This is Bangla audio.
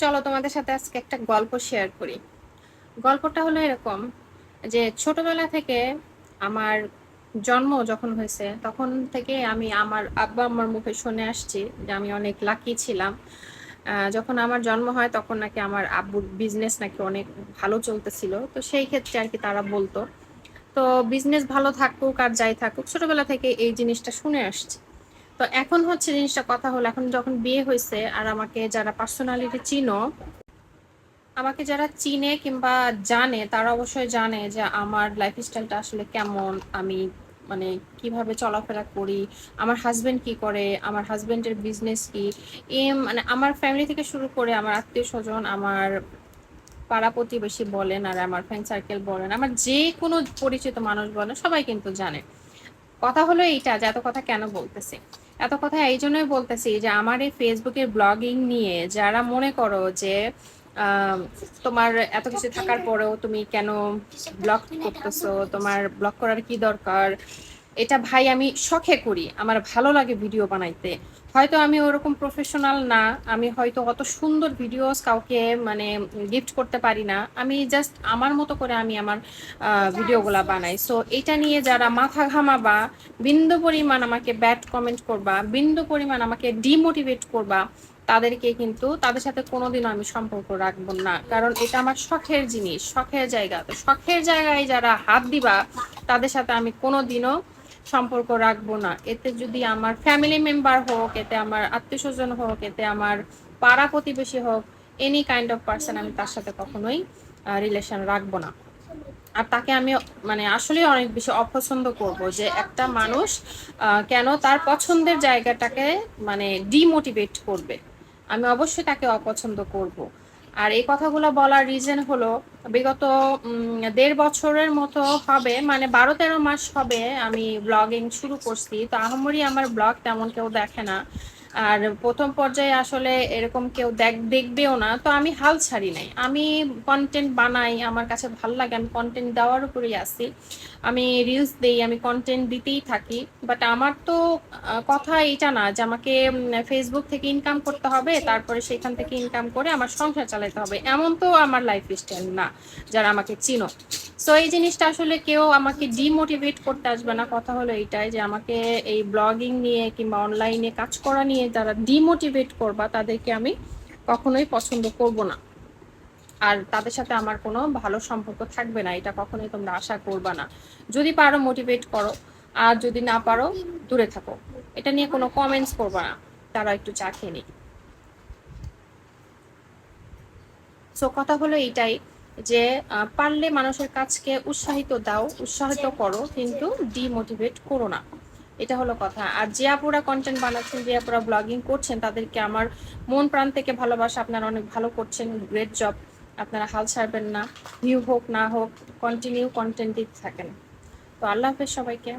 চলো তোমাদের সাথে আজকে একটা গল্প শেয়ার করি। গল্পটা হলো এরকম যে ছোটবেলা থেকে আমার জন্ম যখন হয়েছে, তখন থেকে আমি আমার আব্বা আম্মার মুখে শুনে আসছি যে আমি অনেক লাকি ছিলাম। যখন আমার জন্ম হয় তখন নাকি আমার আব্বুর বিজনেস নাকি অনেক ভালো চলতেছিল। তো সেই ক্ষেত্রে আর কি তারা বলতো। তো বিজনেস ভালো থাকুক আর যাই থাকুক, ছোটবেলা থেকে এই জিনিসটা শুনে আসছি। তো এখন হচ্ছে জিনিসটা কথা হলো, এখন যখন বিয়ে হয়েছে আর আমাকে যারা পার্সোনালিটি চিনো, আমাকে যারা চিনে কিংবা জানে তারা অবশ্যই জানে যে আমার লাইফস্টাইলটা আসলে কেমন, আমি মানে কীভাবে চলাফেরা করি, আমার হাজবেন্ড কি করে, আমার হাজবেন্ডের বিজনেস কি এম মানে আমার ফ্যামিলি থেকে শুরু করে আমার আত্মীয় স্বজন আমার পাড়া প্রতিবেশী বলেন আর আমার ফ্রেন্ড সার্কেল বলেন, আমার যে কোনো পরিচিত মানুষ বলেন, সবাই কিন্তু জানে। কথা হলো এইটা যে এত কথা কেন বলতেছি? এত কথা এই জন্যই বলতেছি যে আমার এই ফেসবুকের ব্লগিং নিয়ে যারা মনে করো যে তোমার এত কিছু থাকার পরেও তুমি কেন ব্লগ করতেছো? তোমার ব্লগ করার কি দরকার? এটা ভাই আমি শখে করি, আমার ভালো লাগে ভিডিও বানাইতে। হয়তো আমি ওরকম প্রফেশনাল না, আমি হয়তো অত সুন্দর ভিডিওস কাউকে মানে গিফট করতে পারি না। আমি জাস্ট আমার মতো করে আমি আমার ভিডিওগুলা বানাই। সো এটা নিয়ে যারা মাথা ঘামাবা, বিন্দু পরিমাণ আমাকে ব্যাড কমেন্ট করবা, বিন্দু পরিমাণ আমাকে ডিমোটিভেট করবা, তাদেরকে কিন্তু তাদের সাথে কোনোদিনও আমি সম্পর্ক রাখব না। কারণ এটা আমার শখের জিনিস, শখের জায়গা। তো শখের জায়গায় যারা হাত দিবা, তাদের সাথে আমি কোনোদিনও সম্পর্ক রাখব না। এতে যদি আমার ফ্যামিলি মেম্বার হোক, এতে আমার আত্মীয় স্বজন হোক, এতে আমার পাড়া প্রতিবেশী হোক এনি কাইন্ড অফ পার্সন আমি তার সাথে কখনোই রিলেশন রাখব না। আর তাকে আমি মানে আসলে অনেক বেশি অপছন্দ করব যে একটা মানুষ কেন তার পছন্দের জায়গাটাকে মানে ডিমোটিভেট করবে। আমি অবশ্যই তাকে অপছন্দ করব। আর এই কথাগুলো বলার রিজন হলো, বিগত দেড় বছরের মতো হবে মানে বারো তেরো মাস হবে আমি ব্লগিং শুরু করছি। তো আহমরি আমার ব্লগ তেমন কেউ দেখে না। আর প্রথম পর্যায়ে আসলে এরকম কেউ দেখ, দেখবেও না। তো আমি হাল ছাড়ি নাই। আমি কন্টেন্ট বানাই, আমার কাছে ভালো লাগে, আমি কন্টেন্ট দেওয়ার উপরেই আসি আমি রিলস দিই, আমি কন্টেন্ট দিতেই থাকি। বাট আমার তো কথা এটা না যে আমাকে ফেসবুক থেকে ইনকাম করতে হবে, তারপরে সেখান থেকে ইনকাম করে আমার সংসার চালাতে হবে। এমন তো আমার লাইফ স্টাইল না, যারা আমাকে চিনো। সো এই জিনিসটা আসলে কেউ আমাকে ডিমোটিভেট করতে আসবে না। কথা হলো এইটাই যে আমাকে এই ব্লগিং নিয়ে কিংবা অনলাইনে কাজ করা নিয়ে যারা ডিমোটিভেট করবা, তাদেরকে আমি কখনোই পছন্দ করব না। আর তাদের সাথে আমার কোনো ভালো সম্পর্ক থাকবে না, এটা কখনোই তোমরা আশা করবা না। যদি পারো মোটিভেট করো, আর যদি না পারো, দূরে থাকো। এটা নিয়ে কোনো কমেন্টস করবা না, তারা একটু চা খেয়ে নিক। সো কথা হলো এইটাই। যে পারলে মানুষের কাজকে উৎসাহিত দাও, উৎসাহিত করো, কিন্তু ডিমোটিভেট করো না। এটা হলো কথা। আর যে আপুরা কন্টেন্ট বানাচ্ছেন যে আপুরা ব্লগিং করছেন, তাদেরকে আমার মন প্রাণ থেকে ভালোবাসা, আপনারা অনেক ভালো করছেন গ্রেট জব আপনারা হাল ছাড়বেন না ভিউ হোক, না হোক কন্টিনিউ কন্টেন্ট দিতে থাকেন। তো আল্লাহ হাফেজ সবাইকে।